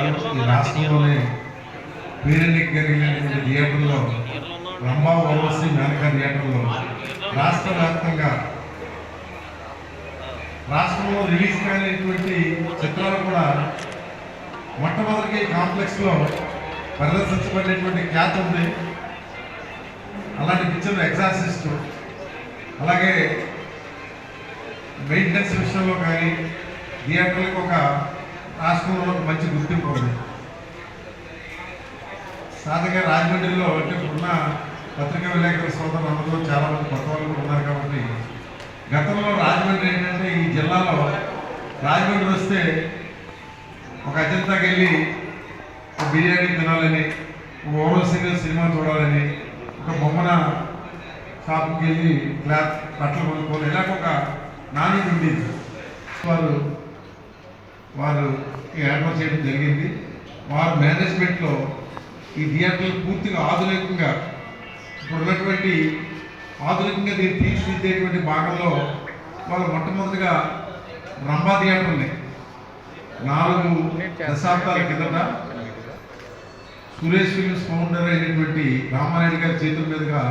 ఈ రాష్ట్రంలోనే పేరెన్నికరిగినటువంటి థియేటర్లో రంభా ఓవర్సీ మేనకా థియేటర్లో రాష్ట్ర వ్యాప్తంగా రాష్ట్రంలో రిలీజ్ కానిటువంటి చిత్రాలు కూడా మొట్టమొదటి కాంప్లెక్స్లో ప్రదర్శించబడినటువంటి ఖ్యాత ఉంది. అలాంటి పిక్చర్ ఎగ్జాసిస్ట్ అలాగే మెయింటెనెన్స్ విషయంలో కానీ థియేటర్లకు ఒక రాష్ట్రంలో ఒక మంచి గుర్తింపు ఉంది. సాధారణంగా రాజమండ్రిలో అంటే ఇప్పుడున్న పత్రికా విలేకరుల సోదరులు అందరూ చాలా మంది కొత్త వాళ్ళు ఉన్నారు కాబట్టి గతంలో రాజమండ్రి ఏంటంటే ఈ జిల్లాలో రాజమండ్రి వస్తే ఒక అజంతాకి వెళ్ళి ఒక బిర్యానీ తినాలని ఒక ఓరోసిగా సినిమా చూడాలని ఒక బొమ్మన షాప్కి వెళ్ళి క్లాత్ బట్టలు కొనుక్కోవాలి ఇలాగ ఒక నాణ్యత ఉండేది. వారు వారు ఏర్పాటు చేయడం జరిగింది. వారు మేనేజ్మెంట్లో ఈ థియేటర్లు పూర్తిగా ఆధునికంగా ఇప్పుడు ఉన్నటువంటి ఆధునికంగా దీన్ని తీర్చిదిద్దేటువంటి భాగంలో వాళ్ళు మొట్టమొదటిగా రంభా థియేటర్ని నాలుగు దశాబ్దాల కిందట సురేష్ ఫిల్మ్స్ ఫౌండర్ అయినటువంటి రామారాయుడు గారి చేతుల మీదుగా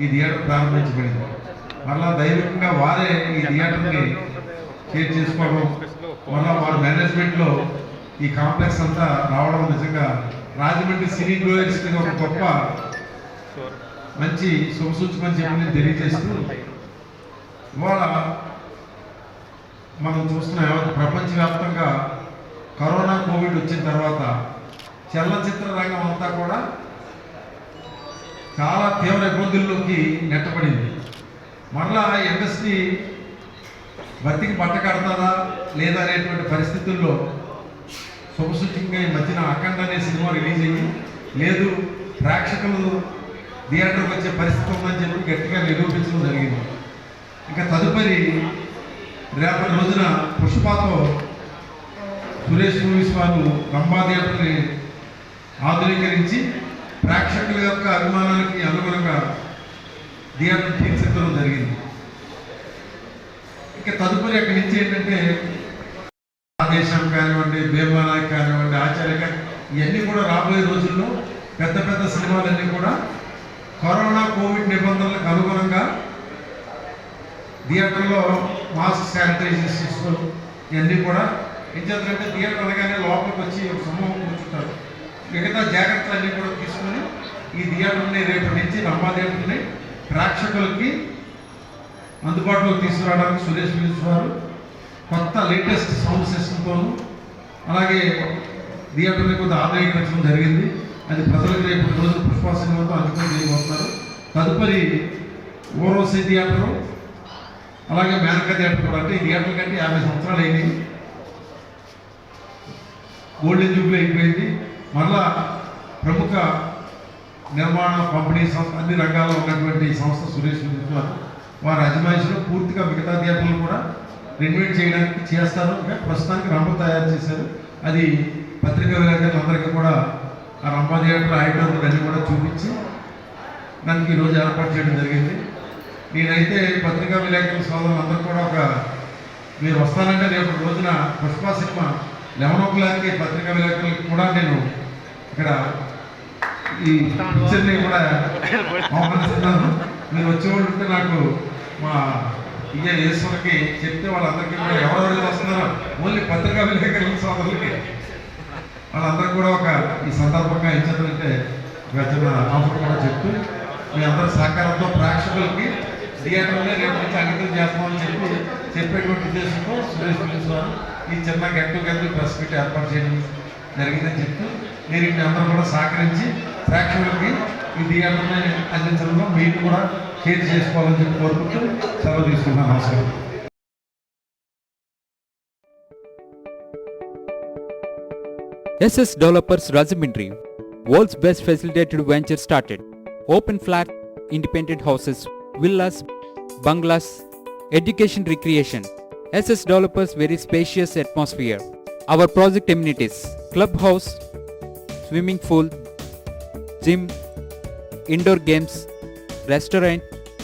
ఈ థియేటర్ ప్రారంభించబడింది. మరలా దైవికంగా వారే ఈ థియేటర్ని షేర్ చేసుకోవడం వల్ల వారి మేనేజ్మెంట్లో ఈ కాంప్లెక్స్ అంతా రావడం నిజంగా రాజమండ్రి సినీ గ్లోయర్స్ ఒక గొప్ప మంచి శుభసూచకమని చెప్పి నేను తెలియజేస్తూ ఇవాళ మనం చూస్తున్నాం యావత్ ప్రపంచవ్యాప్తంగా కరోనా కోవిడ్ వచ్చిన తర్వాత చలనచిత్ర రంగం అంతా కూడా చాలా తీవ్ర ఇబ్బందుల్లోకి నెట్టబడింది. మరలా ఇండస్ట్రీ బతికి బట్ట కడతారా లేదా అనేటువంటి పరిస్థితుల్లో శుభసూచకంగా ఈ మధ్యన అఖండ అనే సినిమా రిలీజ్ అయ్యి లేదు ప్రేక్షకులు థియేటర్కి వచ్చే పరిస్థితి ఉందని చెప్పి గట్టిగా నిరూపించడం జరిగింది. ఇంకా తదుపరి రేపటి రోజున పుష్పతో సురేష్ మూవీస్ వారు రంభా థియేటర్ని ఆధునీకరించి ప్రేక్షకుల యొక్క అభిమానానికి అనుగుణంగా థియేటర్ తీర్చిదిద్దడం జరిగింది ఇక తదుపరి అక్కడి నుంచి ఏంటంటే ఆదేశం కానివ్వండి భీమనాయక్ కానివ్వండి ఆచార్య ఇవన్నీ కూడా రాబోయే రోజుల్లో పెద్ద పెద్ద సినిమాలన్నీ కూడా కరోనా కోవిడ్ నిబంధనలకు అనుగుణంగా థియేటర్లో మాస్క్ శానిటైజేషన్ సిస్టమ్ ఇవన్నీ కూడా ఏం చేస్తారంటే థియేటర్ అనగానే లోపలికి వచ్చి ఒక సమూహం కూర్చుంటారు. మిగతా జాగ్రత్తలు అన్నీ కూడా తీసుకొని ఈ థియేటర్ని రేపటి నుంచి రంభా థియేటర్ని ప్రేక్షకులకి అందుబాటులోకి తీసుకురావడానికి సురేష్ ఫిలిప్స్ వారు కొత్త లేటెస్ట్ సౌండ్ సిస్టమ్తోను అలాగే థియేటర్ని కొంత ఆదాయీకరించడం జరిగింది. అది ప్రజలకు రేపు రోజు పుష్ప సినిమాతో అంకితం చేయబోతున్నారు. తదుపరి ఓరోసి థియేటరు అలాగే మేనక థియేటర్ కూడా. అంటే ఈ థియేటర్ కంటే యాభై సంవత్సరాలు అయింది. గోల్డెన్ జూబ్లీ అయిపోయింది. మరలా ప్రముఖ నిర్మాణ పంపిణీ సంస్థ అన్ని రంగాల్లో ఉన్నటువంటి సంస్థ సురేష్ విద్యుత్ వారు అజమాయిషిలో పూర్తిగా మిగతా థియేటర్లు కూడా రెన్యువేట్ చేయడానికి చేస్తారు. ప్రస్తుతానికి రంభ తయారు చేశారు. అది పత్రికా విలేకరులందరికీ కూడా ఆ రంభ థియేటర్ ఐటమ్ అన్ని కూడా చూపించి దానికి ఈరోజు ఏర్పాటు చేయడం జరిగింది. నేనైతే పత్రికా విలేకరుల సోదరులందరూ కూడా ఒక మీరు వస్తానంటే రేపు రోజున పుష్ప సినిమా లెవెన్ ఓ క్లాక్కి పత్రికా విలేకరులకు కూడా నేను ఇక్కడ ఈ పిక్చర్ని కూడా ఆహ్వానిస్తున్నాను. మీరు వచ్చేవాళ్ళు ఉంటే నాకు మా ఇయ్య ఈశ్వరికి చెప్తే వాళ్ళందరికీ కూడా ఎవరెవరు వస్తున్నారో ఓన్లీ పత్రికా విలేకరుల సోదరులకి. వాళ్ళందరూ కూడా ఒక ఈ సందర్భంగా ఇచ్చారంటే గజన ఆఫర్ కూడా చెప్తూ మీ అందరి సహకారంతో ప్రేక్షకులకి థియేటర్లో రేపు నుంచి అంకితం చేస్తామని చెప్పి చెప్పేటువంటి ఉద్దేశంతో సురేష్ ఫిలిమ్స్ ఈ చిన్న గెట్ టుగెదర్ ప్రెస్ మీట్ ఏర్పాటు చేయడం జరిగిందని చెప్తూ మీరు ఇంటి అందరూ కూడా సహకరించి ప్రేక్షకులకి ఈ థియేటర్ని అందించడంలో మీరు కూడా షేర్ చేసుకోవాలని చెప్పి కోరుకుంటూ సెలవు తీసుకుంటున్నాను నమస్కారం SS Developers Rajamindri, world's best facilitated venture started. Open flat, independent houses, villas, bungalows, education recreation. SS Developers very spacious atmosphere. Our project amenities, clubhouse, swimming pool, gym, indoor games, restaurant,